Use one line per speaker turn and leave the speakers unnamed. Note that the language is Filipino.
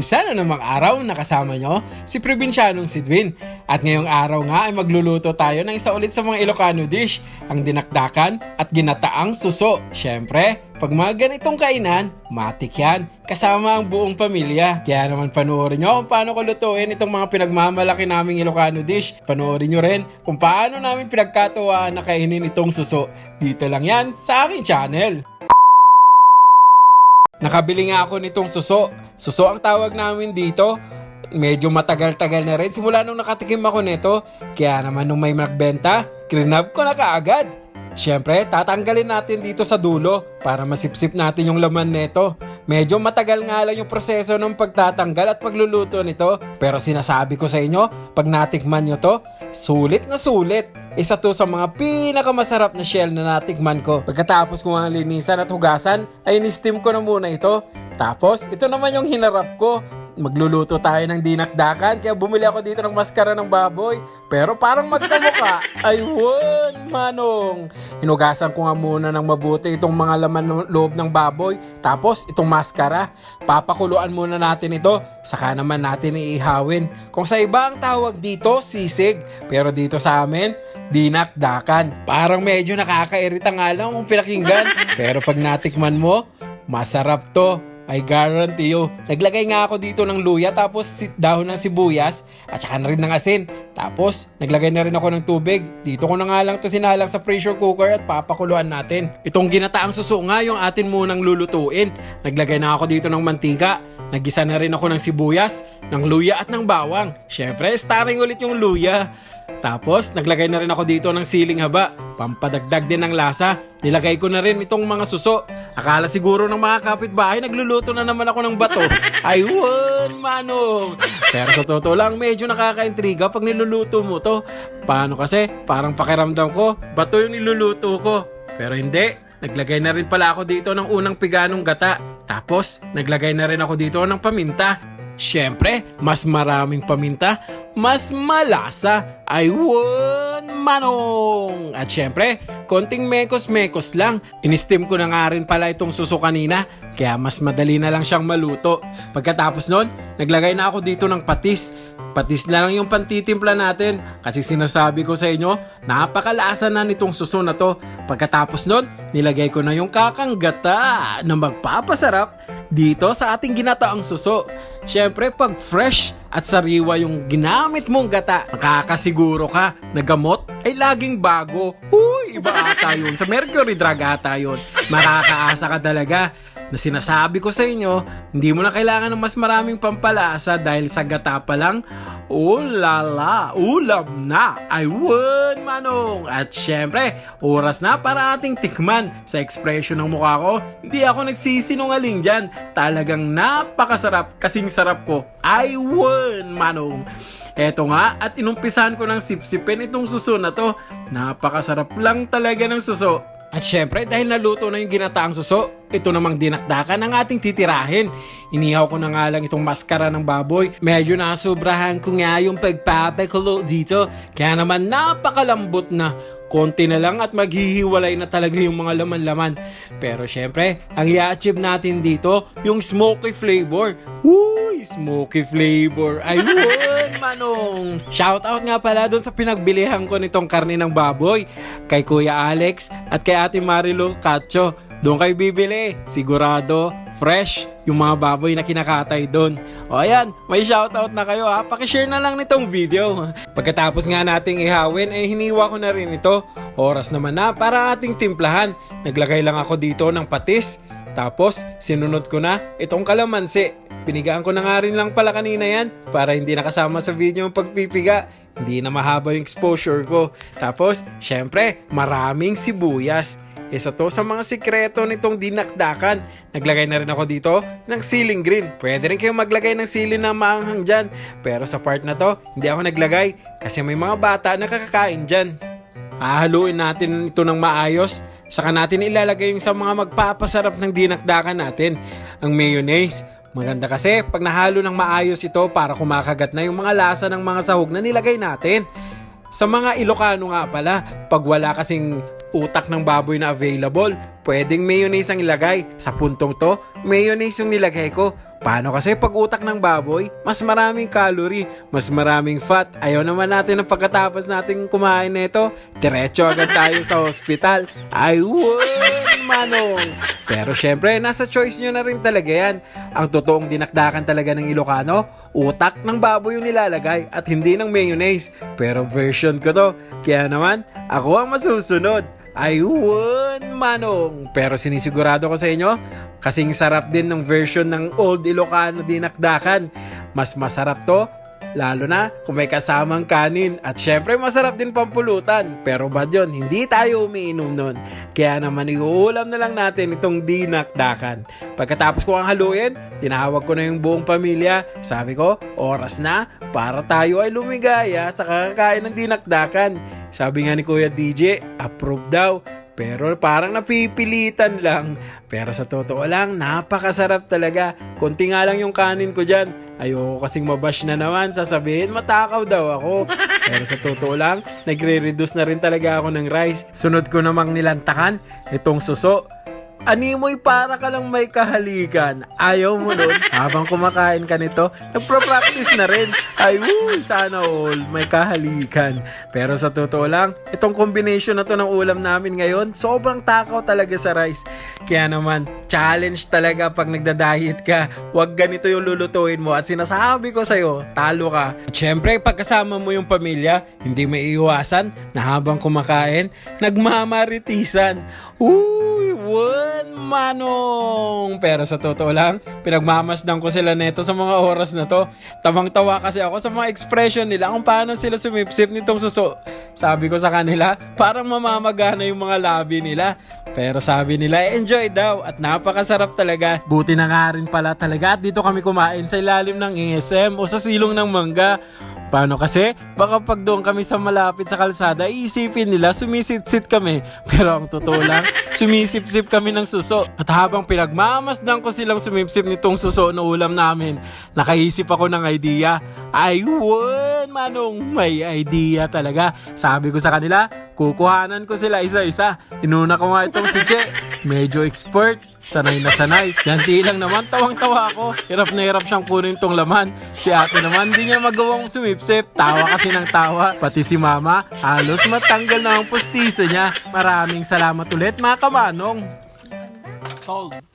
Isa na namang araw nakasama nyo si Provincianong Sidwin. At ngayong araw nga ay magluluto tayo ng isa ulit sa mga Ilocano dish, ang dinakdakan at ginataang suso. Siyempre, pag mga ganitong kainan, matik yan. Kasama ang buong pamilya. Kaya naman panoorin nyo kung paano ko lutuin itong mga pinagmamalaki naming Ilocano dish. Panoorin nyo rin kung paano namin pinagkatuwaan na kainin itong suso. Dito lang yan sa aking channel. Nakabili nga ako nitong suso. Suso ang tawag namin dito. Medyo matagal-tagal na rin simula nung nakatikim ako nito. Kaya naman nung may magbenta, grinab ko na kaagad. Siyempre, tatanggalin natin dito sa dulo para masipsip natin yung laman nito. Medyo matagal nga lang yung proseso ng pagtatanggal at pagluluto nito. Pero sinasabi ko sa inyo, pag natikman nyo to, sulit na sulit. Isa to sa mga pinakamasarap na shell na natikman ko. Pagkatapos ko nga linisan at hugasan, ay ni-steam ko na muna ito. Tapos, ito naman yung hinarap ko. Magluluto tayo ng dinakdakan kaya bumili ako dito ng maskara ng baboy. Pero parang magkamuka. Ayun, manong. Hinugasan ko nga muna ng mabuti itong mga laman ng loob ng baboy. Tapos itong maskara. Papakuluan muna natin ito. Saka naman natin iihawin. Kung sa iba ang tawag dito, sisig. Pero dito sa amin, dinakdakan. Parang medyo nakakairita nga lang kung pinakinggan. Pero pag natikman mo, masarap to. I guarantee you. Naglagay nga ako dito ng luya tapos dahon ng sibuyas at saka na rin ng asin. Tapos naglagay na rin ako ng tubig. Dito ko na nga lang to sinalang sa pressure cooker at papakuluan natin. Itong ginataang suso nga yung atin munang lulutuin. Naglagay na ako dito ng mantika. Nagisa na rin ako ng sibuyas, ng luya at ng bawang. Syempre, starring ulit yung luya. Tapos, naglagay na rin ako dito ng siling haba. Pampadagdag din ng lasa. Nilagay ko na rin itong mga suso. Akala siguro ng mga kapitbahay, nagluluto na naman ako ng bato. Ayun, manong! Pero sa totoo lang, medyo nakakaintriga pag niluluto mo to. Paano kasi? Parang pakiramdam ko, bato yung niluluto ko. Pero hindi, naglagay na rin pala ako dito ng unang piganong gata. Tapos, naglagay na rin ako dito ng paminta. Siyempre, mas maraming paminta, mas malasa. Ay won manong! At siyempre, konting mekos-mekos lang. Inistim ko na nga rin pala itong suso kanina, kaya mas madali na lang siyang maluto. Pagkatapos nun, naglagay na ako dito ng patis. Patis na lang yung pantitimpla natin kasi sinasabi ko sa inyo, napakalasa na nitong suso na to. Pagkatapos nun, nilagay ko na yung kakanggata na magpapasarap dito sa ating ginataang suso. Siyempre, pag fresh at sariwa yung ginamit mong gata, makakasiguro ka na gamot ay laging bago. Huy, iba ata yun. Sa Mercury Drug ata yun. Makakaasa ka talaga na sinasabi ko sa inyo, hindi mo na kailangan ng mas maraming pampalasa dahil sa gata pa lang, ulala, ulam na, ay won manong. At syempre, oras na para ating tikman sa ekspresyon ng mukha ko. Hindi ako nagsisinungaling dyan. Talagang napakasarap kasing sarap ko. Ay won manong. Eto nga, at inumpisahan ko ng sipsipin itong suso na to. Napakasarap lang talaga ng suso. At syempre, dahil naluto na yung ginataang suso, ito namang dinakdakan ang ating titirahin. Inihaw ko na nga lang itong maskara ng baboy. Medyo nasubrahan ko nga yung pagpapakulo dito. Kaya naman napakalambot na. Konti na lang at maghihiwalay na talaga yung mga laman-laman. Pero syempre, ang i-achieve natin dito, yung smoky flavor. Uy, smoky flavor. Ayun, manong. Shoutout nga pala doon sa pinagbilihan ko nitong karne ng baboy. Kay Kuya Alex at kay Ate Marilu Cacho. Doon kayo bibili. Sigurado, fresh yung mga baboy na kinakatay doon. O ayan, may shoutout na kayo ha. Pakishare na lang nitong video. Pagkatapos nga nating ihawin, ay hiniwa ko na rin ito. Oras naman na para ating timplahan. Naglagay lang ako dito ng patis. Tapos, sinunod ko na itong kalamansi. Pinigaan ko na nga rin lang pala kanina yan para hindi nakasama sa video yung pagpipiga. Hindi na mahaba yung exposure ko. Tapos, syempre, maraming sibuyas. Isa to sa mga sikreto nitong dinakdakan. Naglagay na rin ako dito ng ceiling green. Pwede rin kayong maglagay ng sili na maanghang dyan. Pero sa part na to, hindi ako naglagay kasi may mga bata na kakakain dyan. Hahaluin natin ito ng maayos. Saka natin ilalagay yung sa mga magpapasarap ng dinakdakan natin. Ang mayonnaise. Maganda kasi pag nahalo ng maayos ito para kumakagat na yung mga lasa ng mga sahog na nilagay natin. Sa mga Ilocano nga pala, pag wala kasing utak ng baboy na available. Pwedeng mayonnaise ang ilagay. Sa puntong to, mayonnaise yung nilagay ko. Paano kasi pag utak ng baboy, mas maraming calorie, mas maraming fat. Ayaw naman natin na pagkatapos natin kumain nito, diretso agad tayo sa hospital. Ay, manong! Pero syempre, nasa choice nyo na rin talaga yan. Ang totoong dinakdakan talaga ng Ilocano, utak ng baboy yung nilalagay at hindi ng mayonnaise. Pero version ko to, kaya naman, ako ang masusunod. Ayun, manong! Pero sinisigurado ko sa inyo, kasing sarap din ng version ng Old Ilocano dinakdakan. Mas masarap to, lalo na kung may kasamang kanin. At syempre, masarap din pampulutan. Pero ba yun, hindi tayo umiinom nun. Kaya naman, iuulam na lang natin itong dinakdakan. Pagkatapos ko ang haluin, tinawag ko na yung buong pamilya. Sabi ko, oras na para tayo ay lumigaya sa kakakain ng dinakdakan. Sabi nga ni Kuya DJ, approve daw. Pero parang napipilitan lang. Pero sa totoo lang, napakasarap talaga. Konti nga lang yung kanin ko dyan. Ayoko kasing mabash na naman. Sasabihin, matakaw daw ako. Pero sa totoo lang, nagre-reduce na rin talaga ako ng rice. Sunod ko namang nilantakan, itong suso. Animoy para ka lang may kahalikan. Ayaw mo nun. Habang kumakain ka nito, nagpa-practice na rin. Ay, woo, sana all may kahalikan. Pero sa totoo lang, itong combination na to ng ulam namin ngayon, sobrang takaw talaga sa rice. Kaya naman, challenge talaga pag nagda-diet ka. Huwag ganito yung lulutuin mo. At sinasabi ko sa'yo, talo ka. At syempre, pagkasama mo yung pamilya, hindi may iwasan na habang kumakain, nagmamaritisan. Uy, one manong! Pero sa totoo lang, pinagmamasdan ko sila neto sa mga oras na to. Tamang-tawa kasi ako sa mga expression nila kung paano sila sumipsip nitong suso. Sabi ko sa kanila, parang mamamagana yung mga labi nila. Pero sabi nila, enjoy daw at napakasarap talaga. Buti na nga rin pala talaga at dito kami kumain sa ilalim ng ASM o sa silong ng mangga. Paano kasi? Baka pag doon kami sa malapit sa kalsada, iisipin nila sumisit-sit kami. Pero ang totoo lang, sumisip-sip kami ng suso. At habang pinagmamasdan ko silang sumipsip nitong suso na ulam namin, nakaisip ako ng idea. Ay, won, manong, may idea talaga. Sabi ko sa kanila, kukuhanan ko sila isa-isa. Inuna ko nga itong si Che. Medyo expert. Sanay na sanay. Yanti lang naman, tawang-tawa ako. Hirap na hirap siyang kunin tong laman. Si ate naman, di niya magawang sumipsip. Tawa kasi ng tawa. Pati si mama, halos matanggal na ang pustiso niya. Maraming salamat ulit mga kamanong. Sold.